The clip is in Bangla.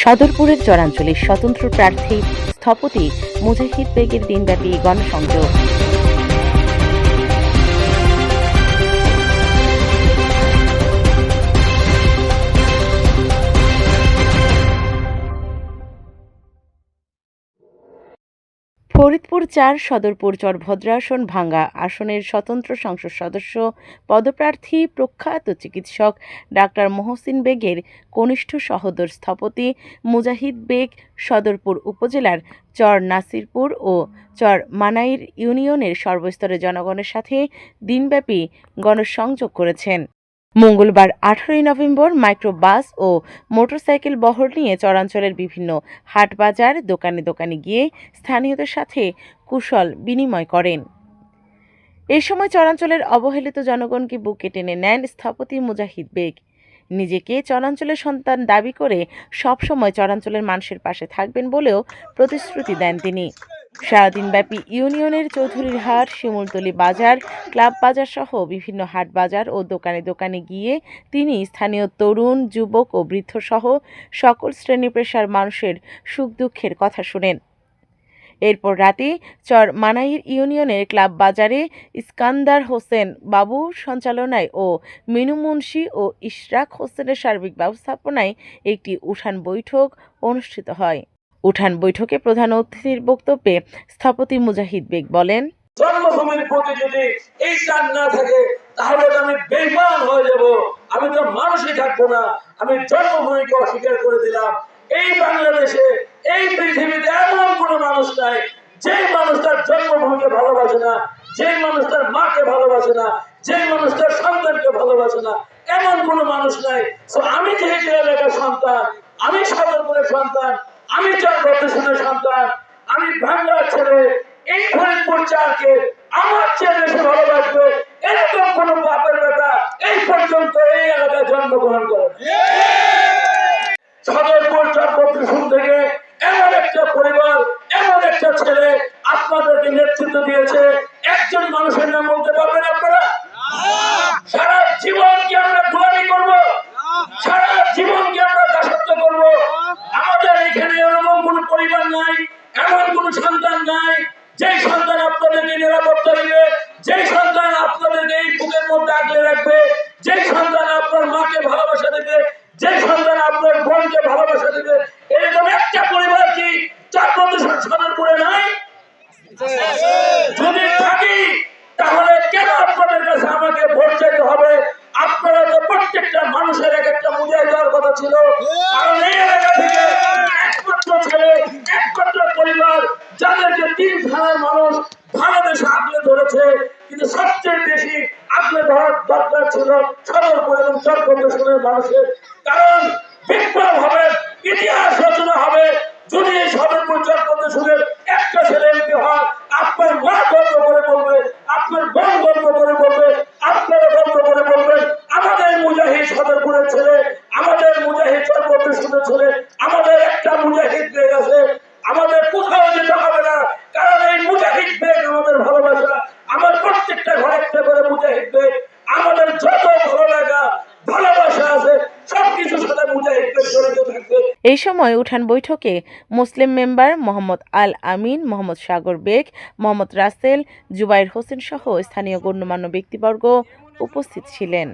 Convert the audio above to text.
সদরপুরের চরাঞ্চলে স্বতন্ত্র প্রার্থী স্থপতি মুজাহিদ বেগের দিনব্যাপী গণসংযোগ। ফরিদপুর চার, সদরপুর চরভদ্রাসন ভাঙ্গা আসনের স্বতন্ত্র সংসদ সদস্য, পদপ্রার্থী, প্রখ্যাত চিকিৎসক ডাক্তার মহসিন বেগের কনিষ্ঠ সহোদর স্থপতি মুজাহিদ বেগ, সদরপুর উপজেলার চর নাসিরপুর ও চর মানাইর ইউনিয়নের সর্বস্তরের জনগণের সাথে দিনব্যাপী গণসংযোগ করেছেন। মঙ্গলবার আঠারোই নভেম্বর মাইক্রোবাস ও মোটরসাইকেল বহর নিয়ে চরাঞ্চলের বিভিন্ন হাটবাজার দোকানে দোকানে গিয়ে স্থানীয়দের সাথে কুশল বিনিময় করেন। এ সময় চরাঞ্চলের অবহেলিত জনগণকে বুকে টেনে নেন স্থপতি মুজাহিদ বেগ। নিজেকে চরাঞ্চলের সন্তান দাবি করে সবসময় চরাঞ্চলের মানুষের পাশে থাকবেন বলেও প্রতিশ্রুতি দেন তিনি। সারাদিনব্যাপী ইউনিয়নের চৌধুরীর হাট, শিমুলতলি বাজার, ক্লাব বাজার সহ বিভিন্ন হাট বাজার ও দোকানে দোকানে গিয়ে তিনি স্থানীয় তরুণ, যুবক ও বৃদ্ধ সহ সকল শ্রেণি পেশার মানুষের সুখ দুঃখের কথা শুনেন। এরপর রাতে চর মানাইর ইউনিয়নের ক্লাব বাজারে ইস্কান্দার হোসেন বাবুর সঞ্চালনায় ও মিনু মুন্সি ও ইশরাক হোসেনের সার্বিক ব্যবস্থাপনায় একটি উঠান বৈঠক অনুষ্ঠিত হয়। উঠান বৈঠকে প্রধান অতিথির বক্তব্যে স্থপতি মুজাহিদ বেগ বলেন, জন্মভূমির প্রতি যদি এই টান না থাকে, তাহলে তো আমি বেইমান হয়ে যাব। আমি তো মানুষই থাকব না। আমি জন্মভূমিকে অস্বীকার করে দিলাম। এই বাংলাদেশে, এই পৃথিবীতে এমন কোনো মানুষ নাই, যে মানুষ তার জন্মভূমিকে ভালোবাসে না, যে মানুষ তার মাকে ভালোবাসে না, যে মানুষ তার সন্তানকে ভালোবাসে না। এমন কোনো মানুষ নাই। আমি যেহেতু এলাকার সন্তান, আমি সদরপুরের সন্তান আমি চরপদ্মেশ্বরের সন্তান আমি ভাঙ্গার ছেলে, এই ফরিদপুর চারকে আমার চেয়ে বেশি এরকম কোন বাপের বেটা এই পর্যন্ত এই এলাকায় জন্মগ্রহণ করে সদরপুর চরপদ্মেশ্বর থেকে এমন একটা পরিবার, এমন একটা ছেলে আপনাদেরকে নেতৃত্ব দিয়েছে। একজন মানুষের নাম বলতে পারবেন আপনারা সারা জীবন কি আমরা গোলামি করব সারা জীবন কি আমরা দাসত্ব করব আমাদের এখানে এরকম কোনো পরিবার নাই এমন কোনো সন্তান নাই যেই সন্তান আপনাদেরকে নিরাপত্তা দিবে যেই সন্তান আপনাদেরকে এই বুকের মধ্যে আগলে রাখবে, যেই সন্তান আপনার মাকে ভালোবাসা দেবে, যেই সন্তান আপনার বোনকে ভালোবাসা দেবে, এরকম একটা পরিবার কি চার প্রতিশত সদরপুরে নাই? যদি থাকি, তাহলে কেন আপনাদের কাছে আমাকে ভোট চাইতে হবে? আপনারা তো প্রত্যেকটা মানুষের এক একটা মুজাই দেওয়ার কথা ছিল। কারণ এই এলাকা থেকে একমাত্র ছেলে, একমাত্র পরিবার তিন ধারার মানুষ বাংলাদেশে আগলে ধরেছে কিন্তু সবচেয়ে বেশি আগলে ধরার দরকার ছিল সরলপুর এবং চরপদ্মেশ্বরের মানুষের। কারণ বিপ্লব হবে ইতিহাস রচনা হবে যদি এই সদরপুর চরপদ্মেশ্বরের একটা ছেলে হয়, আপনার মা গর্ব করে বলবে আপনার বোন গর্ব করে বলবে আপনারা গর্ব করে বলবেন আমাদের মুজাহিদ সদরপুরের ছেলে আমাদের মুজাহিদ চরপদ্মেশ্বরের ছেলে আমাদের একটা মুজাহিদ বেগ আছে আমাদের কোথাও যেতে হবে না কারণ এই মুজাহিদ বেগ আমাদের ভালোবাসা আমার প্রত্যেকটা ঘরে একটা করে মুজাহিদ বেগ আমাদের যত ভালো লাগা ভালোবাসা আছে সবকিছুর সাথে মুজাহিদ বেগ জড়িত থাকবে এই সময় উঠান বৈঠকে মুসলিম মেম্বার মোহাম্মদ আল আমিন, মোহাম্মদ সাগর বেগ, মোহাম্মদ রাসেল, জুবাইর হোসেন সহ স্থানীয় গণ্যমান্য ব্যক্তিবর্গ উপস্থিত ছিলেন।